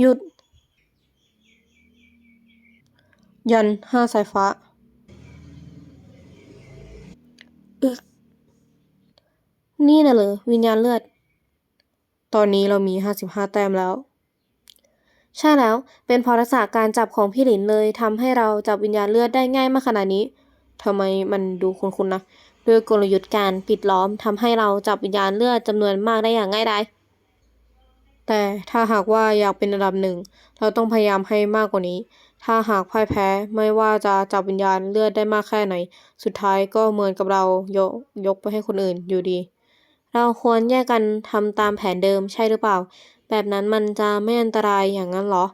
หยุด ยันห้าสายฟ้า อึก นี่น่ะเหรอวิญญาณเลือด ตอนนี้เรามีห้าสิบห้าแต้มแล้ว ใช่แล้ว เป็นพราะทักษะการจับของพี่หลินเลยทำให้เราจับวิญญาณเลือดได้ง่ายมากขนาดนี้ทำไมมันดูคุ้นๆนะ ด้วยกลยุทธ์การปิดล้อมทำให้เราจับวิญญาณเลือดจำนวนมากได้อย่างง่ายดาย แต่ถ้าหากว่าอยากเป็นอันดับหนึ่ง เราต้องพยายามให้มากกว่านี้ ถ้าหากพ่ายแพ้ไม่ว่าจะจับวิญญาณเลือดได้มากแค่ไหน สุดท้ายก็เหมือนกับเรายกยกไปให้คนอื่นอยู่ดี เราควรแยกกันทำตามแผนเดิมใช่หรือเปล่า แบบนั้นมันจะไม่อันตรายอย่างนั้นเหรอ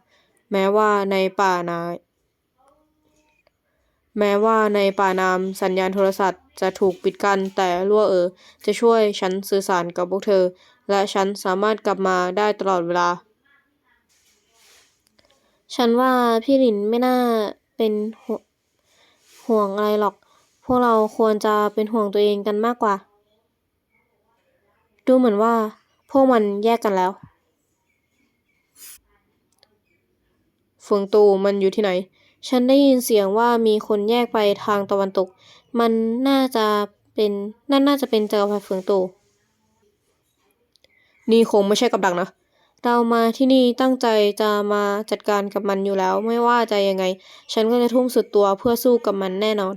แม้ว่าในป่านาแม้ว่าในป่านามสัญญาณโทรศัพท์จะถูกปิดกั้นแต่รั่วเออจะช่วยฉันสื่อสารกับพวกเธอ และฉันสามารถกลับมาได้ตลอดเวลา ฉันว่าพี่หลินไม่น่าเป็นห่วห่วงอะไรหรอก พวกเราควรจะเป็นห่วงตัวเองกันมากกว่า ดูเหมือนว่า พวกมันแยกกันแล้วเฟืองตูมันอยู่ที่ไหน ฉันได้ยินเสียงว่ามีคนแยกไปทางตะวันตก มันน่าจะเป็น นั่นน่าจะเป็นจักรพรรดิเฟืองตู นี่คงไม่ใช่กับดักนะ เรามาที่นี่ตั้งใจจะมาจัดการกับมันอยู่แล้ว ไม่ว่าจะยังไง ฉันก็จะทุ่มสุดตัวเพื่อสู้กับมันแน่นอน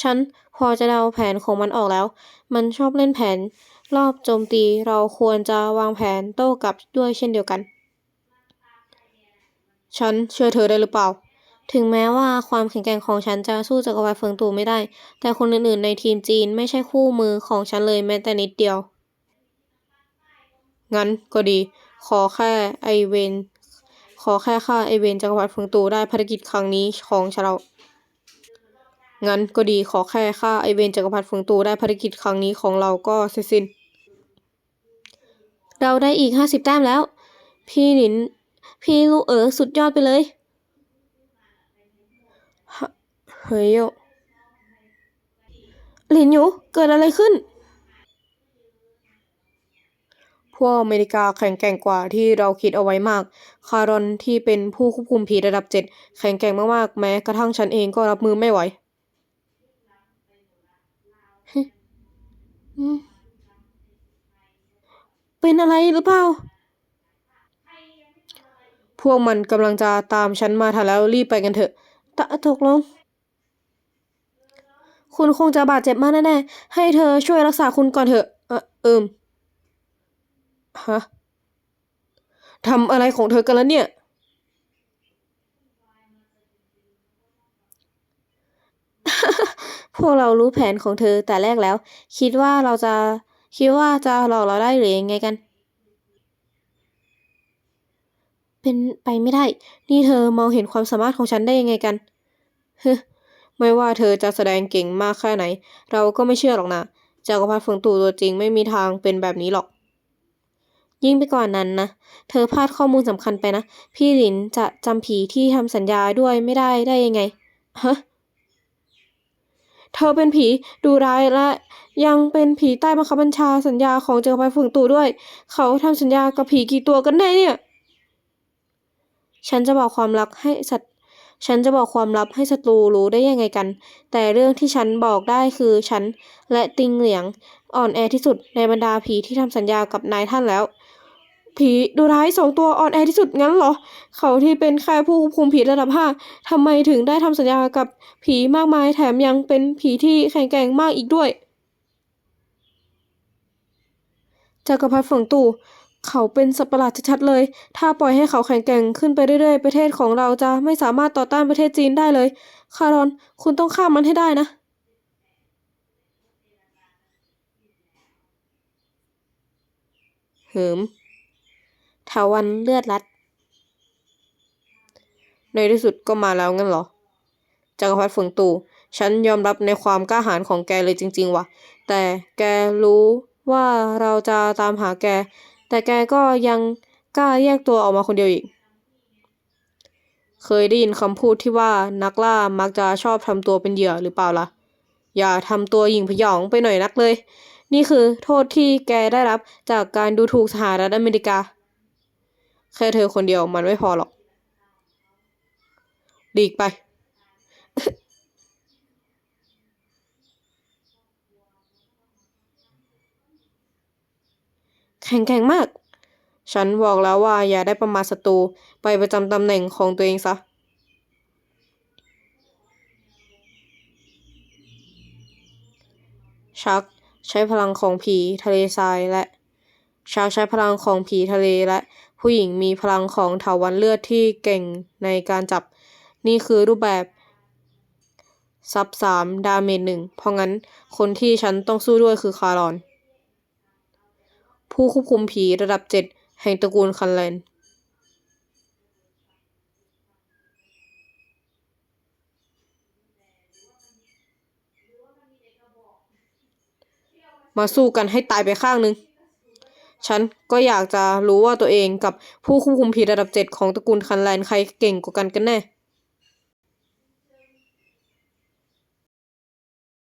ฉันพอจะเดาแผนของมันออกแล้ว มันชอบเล่นแผน รอบโจมตีเราควรจะวางแผนโต้กลับด้วยเช่นเดียวกัน ฉันเชื่อเธอได้หรือเปล่าถึงแม้ว่าความแข็งแกร่งของฉันจะสู้จักรวรรดิเฟิงตูไม่ได้ แต่คนอื่นๆ ในทีมจีนไม่ใช่คู่มือของฉันเลยแม้แต่นิดเดียว งั้นก็ดี ขอแค่ไอเวน ขอแค่ฆ่าไอเวนจักรวรรดิฟงตูได้ภารกิจครั้งนี้ของฉันเรางั้นก็ดีขอแค่ฆ่าไอเวนจักรพรรดิฟงตูได้ภารกิจครั้งนี้ของเราก็เสร็จสิ้น เราได้อีกห้าสิบแต้มแล้ว พี่หลิน พี่ลูกเอ๋อสุดยอดไปเลยเฮ้ยโยหลินอยู่เกิดอะไรขึ้น พวกอเมริกาแข็งแกร่งกว่าที่เราคิดเอาไว้มาก คารอนที่เป็นผู้ควบคุมผีระดับเจ็ดแข็งแกร่งมากๆ แม้กระทั่งฉันเองก็รับมือไม่ไหวเป็นอะไรหรือเปล่า พวกมันกำลังจะตามฉันมาทันแล้วรีบไปกันเถอะ ตะตกลง คุณคงจะบาดเจ็บมากแน่ๆ ให้เธอช่วยรักษาคุณก่อนเถอะ เออเอิม ฮะทำอะไรของเธอกันแล้วเนี่ย พวกเรารู้แผนของเธอแต่แรกแล้ว คิดว่าเราจะคิดว่าจะหลอกเราได้หรือยังไงกัน เป็นไปไม่ได้ นี่เธอมองเห็นความสามารถของฉันได้ยังไงกันฮึไม่ว่าเธอจะแสดงเก่งมากแค่ไหน เราก็ไม่เชื่อหรอกนะจักรพรรดิเฟิงตู่ตัวจริงไม่มีทางเป็นแบบนี้หรอก ยิ่งไปกว่านั้นนะ เธอพลาดข้อมูลสำคัญไปนะ พี่หลินจะจำผีที่ทำสัญญาด้วยไม่ได้ได้ยังไง ฮะ เธอเป็นผีดูร้ายและยังเป็นผีใต้บังคับบัญชาสัญญาของเจักรพรรดิเฟิงตู่ด้วย เขาทำสัญญากับผีกี่ตัวกันแน่เนี่ย ฉันจะบอกความลับให้สัตฉันจะบอกความลับให้ศัตรูรู้ได้ยังไงกัน แต่เรื่องที่ฉันบอกได้คือฉันและติงเหลียงอ่อนแอที่สุดในบรรดาผีที่ทำสัญญากับนายท่านแล้ว ผีดูร้ายสองตัวอ่อนแอที่สุดงั้นเหรอ เขาที่เป็นค่ผู้ควบคุมผีระดับห้าทำไมถึงได้ทำสัญญากับผีมากมายแถมยังเป็นผีที่แข็งแกร่งมากอีกด้วยจักรพรรดิฝงตู่เขาเป็นสัตว์ประหลาดชัดๆเลย ถ้าปล่อยให้เขาแข็งแกร่งขึ้นไปเรื่อยๆ ประเทศของเราจะไม่สามารถต่อต้านประเทศจีนได้เลย คารอน คุณต้องฆ่ามันให้ได้นะ เหิม ถาวันเลือดรัด ในที่สุดก็มาแล้วงั้นเหรอ จักรพรรดิฝงตู่ ฉันยอมรับในความกล้าหาญของแกเลยจริง ๆ ว่ะ แต่แกรู้ว่าเราจะตามหาแก แต่แกก็ยังกล้าแยกตัวออกมาคนเดียวอีก เคยได้ยินคำพูดที่ว่านักล่ามักจะชอบทำตัวเป็นเหยื่อหรือเปล่าล่ะ อย่าทำตัวหยิ่งพยองไปหน่อยนักเลย นี่คือโทษที่แกได้รับจากการดูถูกสหรัฐอเมริกา แค่เธอคนเดียวมันไม่พอหรอกหลีกไป แข็งแกร่งมาก ฉันบอกแล้วว่าอย่าได้ประมาทศัตรูไปประจำตำแหน่งของตัวเองซะชักใช้พลังของผีทะเลทรายและชักใช้พลังของผีทะเลและ ผู้หญิงมีพลังของเถาวัลย์เลือดที่เก่งในการจับ นี่คือรูปแบบซับสามดาเมจหนึ่งเพราะงั้นคนที่ฉันต้องสู้ด้วยคือคารอน ผู้ควบคุมผีระดับเจ็ดแห่งตระกูลคันแลนมาสู้กันให้ตายไปข้างหนึ่ง ฉันก็อยากจะรู้ว่าตัวเองกับผู้ควบคุมผีระดับเจ็ดของตระกูลคันแลนใครเก่งกว่ากันกันแน่